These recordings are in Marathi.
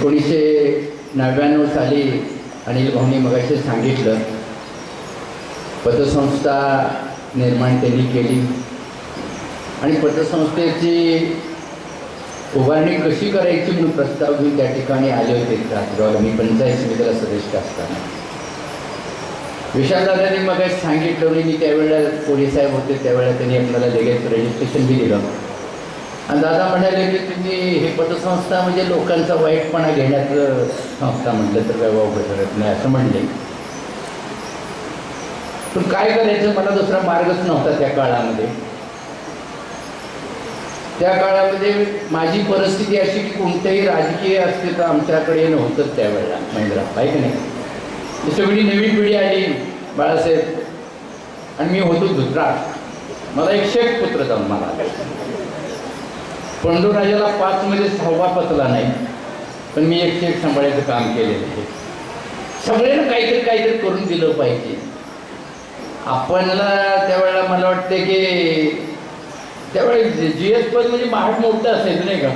एकोणीसशे नव्याण्णव साली अनिल भाऊनी मगाशी सांगितलं पतसंस्था निर्माण त्यांनी केली. आणि पतसंस्थेची उभारणी कशी करायची म्हणून प्रस्ताव घेऊन त्या ठिकाणी आले होते राजगावला मी पंचायत समितीला सदस्य असताना. विशालदादांनी मग सांगितलं आणि मी त्यावेळेला पोलीस साहेब होते त्यावेळेला त्यांनी आपल्याला लगेच रजिस्ट्रेशन बी दिलं. आणि दादा म्हणाले की तुम्ही हे पतसंस्था म्हणजे लोकांचा वाईटपणा घेण्याचं संस्था म्हटलं तर काय वाव ठरत नाही असं म्हणले. पण काय करायचं? मला दुसरा मार्गच नव्हता त्या काळामध्ये. त्या काळामध्ये माझी परिस्थिती अशी की कोणतंही राजकीय अस्तित्व आमच्याकडे नव्हतं त्यावेळेला महिंद्रा आहे की नाही? सगळी नवीन पिढी आली बाळासाहेब. आणि मी होतो दुसरा मला एक शेख पुत्र जाऊन मला पंडूराजाला पाच मध्ये सहावा पचला नाही. पण मी एकशे एक सांभाळायचं काम केलेलं आहे. सगळ्यांना काहीतरी काहीतरी करून दिलं पाहिजे. आपणला त्यावेळेला मला वाटतं की त्यावेळेस जी एस पद म्हणजे महाग मोठं असायचं नाही का?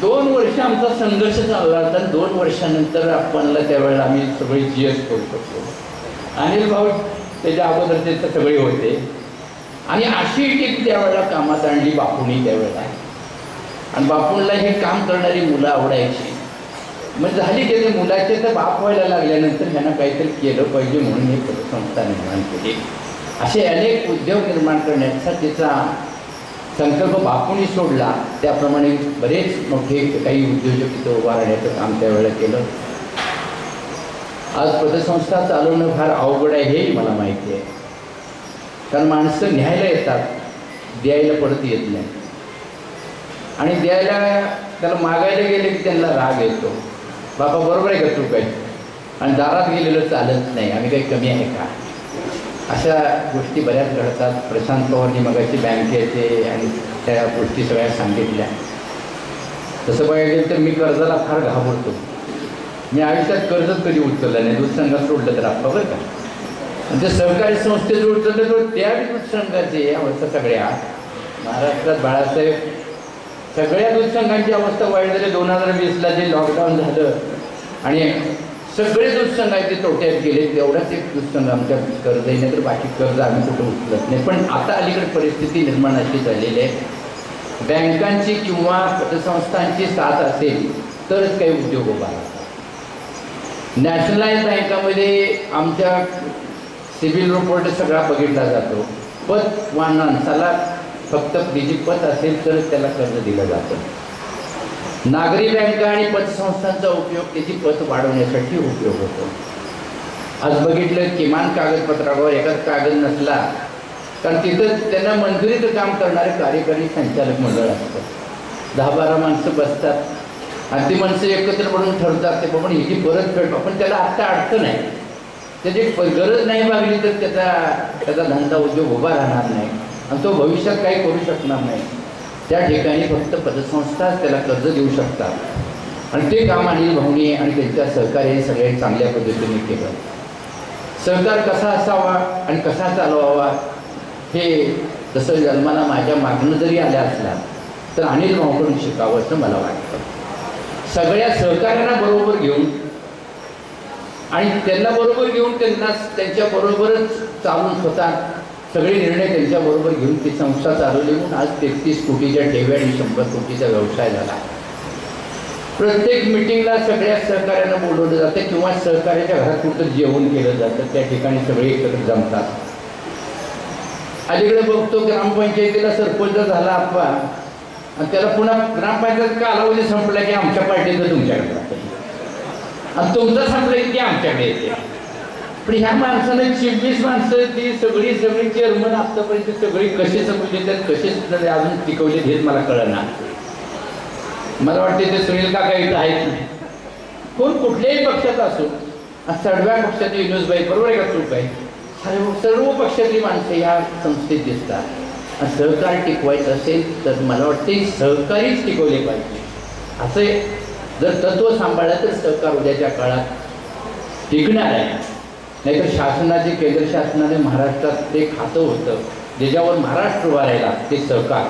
दोन वर्ष आमचा संघर्ष चालला होता दोन वर्षानंतर आपणला त्यावेळेला आम्ही सगळे जी एस करू शकतो अनिल भाऊ त्याच्या अगोदर ते तर सगळे होते. आणि अशी टीप त्यावेळेला कामात आणली बापूंनी त्यावेळेला. आणि बापूंना हे काम करणारी मुलं आवडायची. मग झाली की ते मुलाचे तर बाप व्हायला लागल्यानंतर ह्यांना काहीतरी केलं पाहिजे म्हणून ही पतसंस्था निर्माण केली. असे अनेक उद्योग निर्माण करण्याचा तिचा संकल्प बापूंनी सोडला. त्याप्रमाणे बरेच मोठे काही उद्योजक तिथं उभारण्याचं काम त्यावेळेला केलं. आज पतसंस्था चालवणं फार अवघड आहे हेही मला माहिती आहे. कारण माणसं न्यायला येतात द्यायला परत येत नाही. आणि द्यायला त्याला मागायला गेले की त्यांना राग येतो. बाबा बरोबर आहे का तू काय आणि दारात गेलेलं चालत नाही. आम्ही काही कमी आहे का? अशा गोष्टी बऱ्याच घडतात. प्रशांत पवारनी मगाची बँकेचे आणि त्या गोष्टी सगळ्या सांगितल्या. तसं बघायला गेलं तर मी कर्जाला फार घाबरतो. मी आयुष्यात कर्जच कधी उचललं नाही. दूध संघात सोडलं तर आपलं बरं का? आणि ते सहकारी संस्थेत उचललं तर त्या दूधसंघाची अवस्था सगळ्या. महाराष्ट्रात बाळासाहेब सगळ्या दूधसंघांची अवस्था वाईट झाली. दोन हजार वीसला जे लॉकडाऊन झालं आणि सगळे दूधसंघाचे आहेत ते तोट्यात गेले. तेवढाच एक दूधसंघ आमच्या कर्ज येईल तर बाकी कर्ज आम्ही कुठं उचलत नाही. पण आता अलीकडे परिस्थिती निर्माण अशी झालेली आहे. बँकांची किंवा पतसंस्थांची साथ असेल तरच काही उद्योग उभा नॅशनलाइज बँकामध्ये आमच्या सिव्हिल रिपोर्ट सगळा बघितला जातो. पत वा माणसाला फक्त बीजी पत असेल तरच त्याला कर्ज दिलं जातं. नागरी बँका आणि पतसंस्थांचा उपयोग त्याची पत वाढवण्यासाठी उपयोग होतो. आज बघितलं किमान कागदपत्रावर एकाच कागद नसला कारण तिथं त्यांना मंजुरीचं काम करणारे कार्यकारी संचालक मंडळ असतं. दहा बारा माणसं बसतात. आणि ती माणसं एकत्र म्हणून ठरतात ते बाबा हिची परत फेड पण त्याला आत्ता अडचण आहे. त्याची प- गरज नाही मागली तर त्याचा त्याचा धंदा उद्योग उभा राहणार नाही. आणि तो भविष्यात काही करू शकणार नाही. त्या ठिकाणी फक्त पतसंस्थाच त्याला कर्ज देऊ शकतात. आणि ते काम अनिल भाऊनी आणि त्यांच्या सहकार्याने सगळे चांगल्या पद्धतीने केलं. सहकार कसा असावा आणि कसा चालवावा हे तसं जन्माला माझ्या मागणं जरी आल्या असल्या तर अनिल भाऊकडून शिकावं असं मला वाटतं. सगळ्या सहकार्यांना बरोबर घेऊन आणि त्यांना बरोबर घेऊन त्यांना त्यांच्या बरोबरच चालून स्वतः सगळे निर्णय त्यांच्याबरोबर घेऊन ती संस्था चालवली म्हणून आज तेहतीस कोटीच्या ठेव्या आणि शंभर कोटीचा व्यवसाय झाला. प्रत्येक मिटिंगला सगळ्या सहकार्यांना बोलवलं जातं किंवा सहकार्याच्या घरात कुठं जेवण केलं जातं त्या ठिकाणी सगळे एकत्र जमतात. अलीकडे बघतो ग्रामपंचायतीला सरपंच झाला अप्पा आणि त्याला पुन्हा ग्रामपंचायत कालावधी म्हणजे संपला की आमच्या पार्टीचं तुमच्याकडे आणि तुमचं संपलं की आमच्याकडे येते. पण ह्या माणसानं चिवीस माणसं ती सगळी सगळी चेअरमन आतापर्यंत सगळी कशी समजली तर कशी सुद्धा अजून टिकवली हेच मला कळणार मला वाटते ते सुनील काका इथं आहेत नाही. कोण कुठल्याही पक्षाचा असो आणि पक्षाचे युनुसबाई बरोबर आहे का चूक आहे सर्व सर्व पक्षातली माणसं या संस्थेत दिसतात. सहकार टिकवायचं असेल तर मला वाटते सहकारीच टिकवले पाहिजे. असे जर तत्व सांभाळलं तर सहकार उद्याच्या काळात टिकणार आहे. नाहीतर शासनाचे केंद्र शासनाने महाराष्ट्रात ते खातं होतं ज्याच्यावर महाराष्ट्र उभा ते सहकार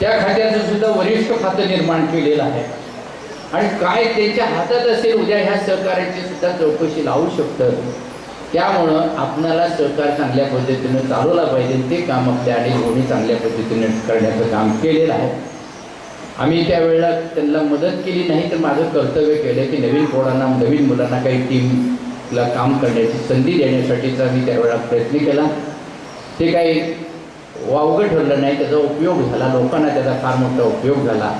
त्या खात्याचं सुद्धा वरिष्ठ खातं निर्माण केलेलं आहे. आणि काय त्यांच्या हातात असेल उद्या ह्या सहकार्याची सुद्धा चौकशी लावू शकतं. त्यामुळं आपणाला सहकार चांगल्या पद्धतीनं चालवला पाहिजे ते काम आपल्या आणि दोन्ही चांगल्या पद्धतीनं करण्याचं काम केलेलं आहे. आम्ही त्यावेळेला त्यांना मदत केली नाही तर माझं कर्तव्य केलं की नवीन पोरांना नवीन मुलांना काही टीमला काम करण्याची संधी देण्यासाठीचा मी त्यावेळेला प्रयत्न केला. ते काही वावगं ठरलं नाही त्याचा उपयोग झाला लोकांना त्याचा फार मोठा उपयोग झाला.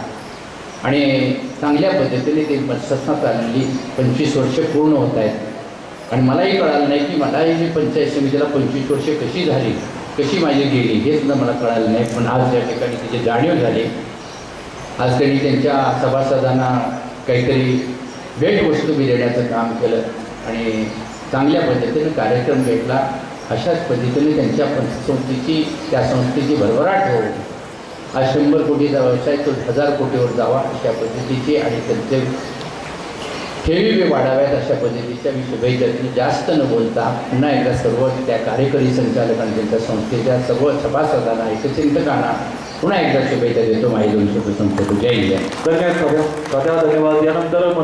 आणि चांगल्या पद्धतीने ते संस्था चालली पंचवीस वर्ष पूर्ण होत आहेत. आणि मलाही कळालं नाही की मलाही ही पंचायत समितीला पंचवीस वर्ष कशी झाली कशी माझी गेली हे सुद्धा मला कळालं नाही. पण आज या ठिकाणी तिची जाणीव झाली. आज त्यांनी त्यांच्या सभासदांना काहीतरी भेटवस्तू बी देण्याचं काम केलं आणि चांगल्या पद्धतीनं कार्यक्रम भेटला अशाच पद्धतीने त्यांच्या संस्थेची त्या संस्थेची भरभराट हो आज शंभर कोटीचा व्यवसाय तो हजार कोटीवर जावा अशा पद्धतीची आणि त्यांचे ठेवी बी वाढाव्यात अशा पद्धतीच्या मी शुभेच्छा जास्त न बोलता पुन्हा एकदा सर्व त्या कार्यकारी संचालकांना त्यांच्या संस्थेच्या सर्व सभासदांना हितचिंतकांना पुन्हा एकदा शुभेच्छा देतो. माझी दोनशे शब्द संपतो जय हिंद. धन्यवाद धन्यवाद. यानंतर